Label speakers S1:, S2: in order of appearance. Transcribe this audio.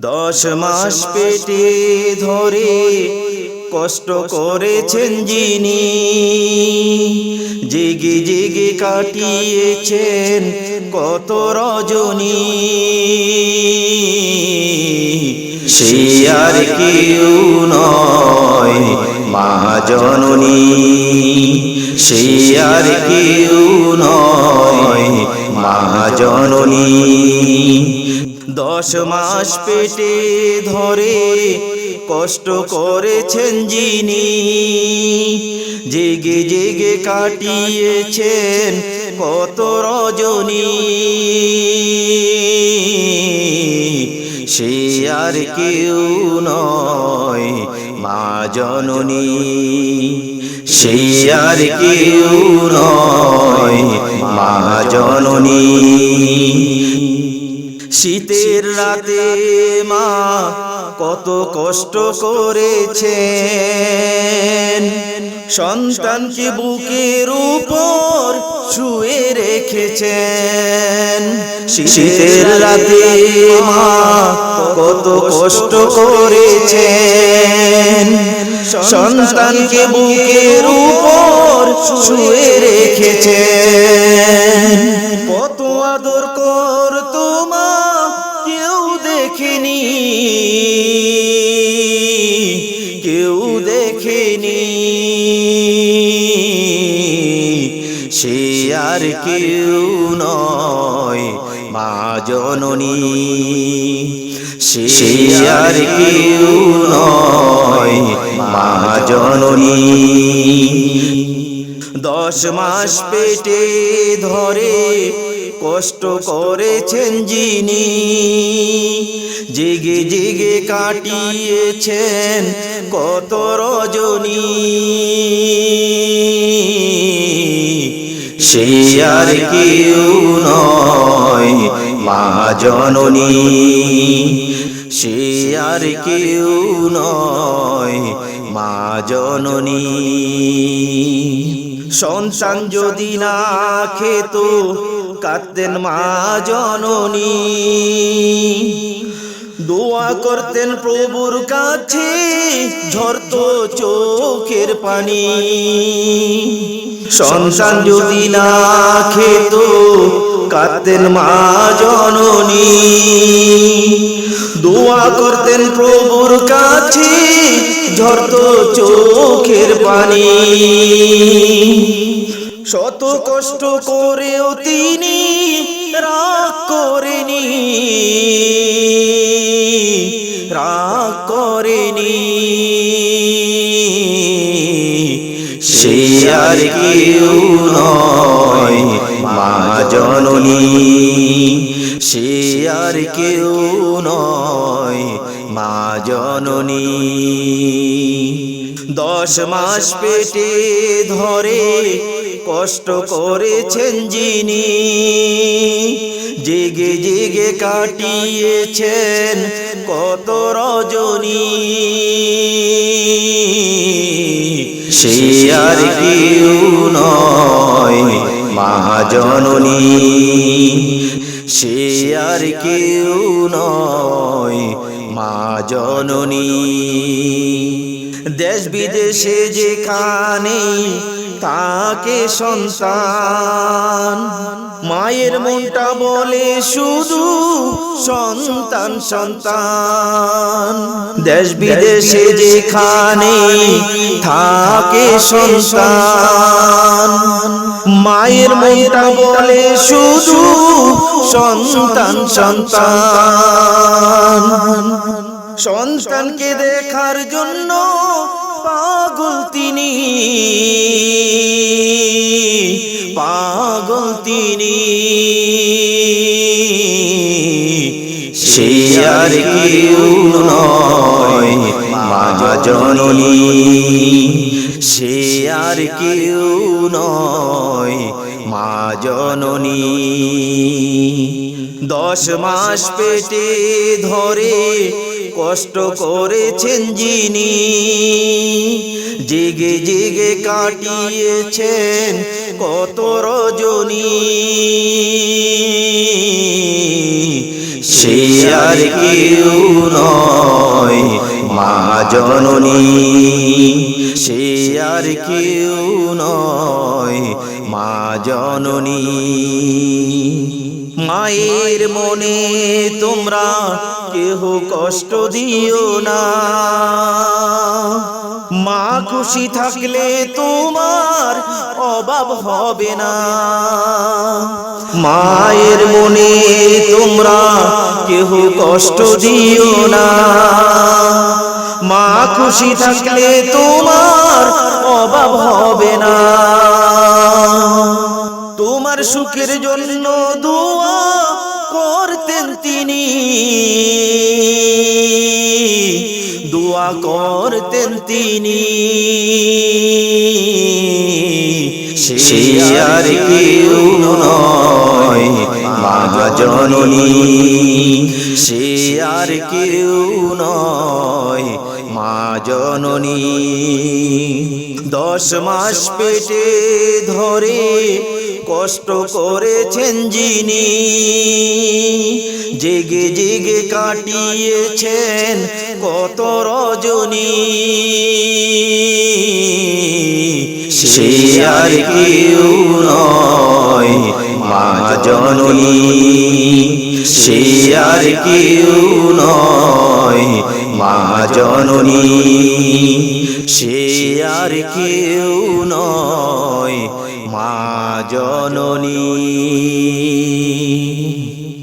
S1: দশ মাস পেটে ধরে কষ্ট করেছেন যিনি। জেগে জেগে কাটিয়েছেন কত রজনী। সে আর কেউ নয় মা জননী। সে আর কেউ নয় মা জননী। দশ মাস পেটে ধরে কষ্ট করেছেন যিনি, জেগে জেগে কাটিয়েছেন কত রজনী। সে আর কেউ নয় মা জননী, সে আর কেউ নয় মা জননী। শীতের রাতে মা কত কষ্ট করেছেন। সন্তানকে বুকের উপর শুয়ে রেখেছেন। শীতের রাতে মা কত কষ্ট করেছেন। সন্তানকে বুকের উপর শুয়ে রেখেছেন। কত আদর কর দেখেনি। কেউ দেখেনি। সে আর কেউ নয়, মা জননী। সে আর কেউ নয়, মা জননী। দশ মাস পেটে ধরে কষ্ট করেছেন যিনি, জেগে জেগে কাটিয়েছেন কত রজনী। সে আর কেউ নয় মা জননী, সে আর কেউ নয় মা জননী। সন্তান যদি না খেত কাঁদতেন মা জননী। দোয়া করতেন প্রভুর কাছে ঝরত চোখের পানি। সন্তান যদি না খেত, কাঁদতেন মা জননী। দোয়া করতেন প্রভুর কাছে ঝরত চোখের পানি। শত কষ্ট করেও তিনি রাগ করেনি। রাগ করেনি। সে আর কেউ নয় মা জননী। সে আর কেউ নয় মা জননী। দশ মাস পেটে ধরে কষ্ট করেছেন যিনি, জেগে জেগে কাটিয়েছেন কত রজনী। সে আর কেউ নয় মা জননী, সে আর কেউ নয় মা জননী। দেশ বিদেশে যেখানে তাকে সন্তান, মায়ের মনটা বলে শুধু সন্তান সন্তান। দেশ বিদেশে যেখানে থাকে সন্তান, মায়ের মনটা বলে শুধু সন্তান সন্তান। সন্তানকে দেখার জন্য পাগল তিনি। পাগল তিনি। সে নয় মা জননী। সে আর কেউ নয় মা জননী। দশ মাস পেটে ধরে কষ্ট করেছেন যিনি, জেগে জেগে কাটিয়েছেন কত রজনী। সে আর কেউ নয় মা জননী, সে আর কেউ নয় মা জননী। মায়ের মনে তোমরা কেহ কষ্ট দিও না। মা খুশি থাকলে তোমার অভাব হবে না। মায়ের মনে তোমরা কেহ কষ্ট দিও না। মা খুশি থাকলে তোমার অভাব হবে না। তোমার সুখের জন্য দোয়া করতেন তিনি। দোয়া করতেন তিনি। সে আর কেউ নয় মা জননী। সে আর কেউ নয়, মা জননী। দশ মাস পেটে ধরে কষ্ট করেছেন যিনি, জেগে জেগে কাটিয়েছেন কত রজনী। সে আর কেউ নয় মা জননী, সে আর কেউ নয় মা জননী, সে আর কেউ নয় মা জননী।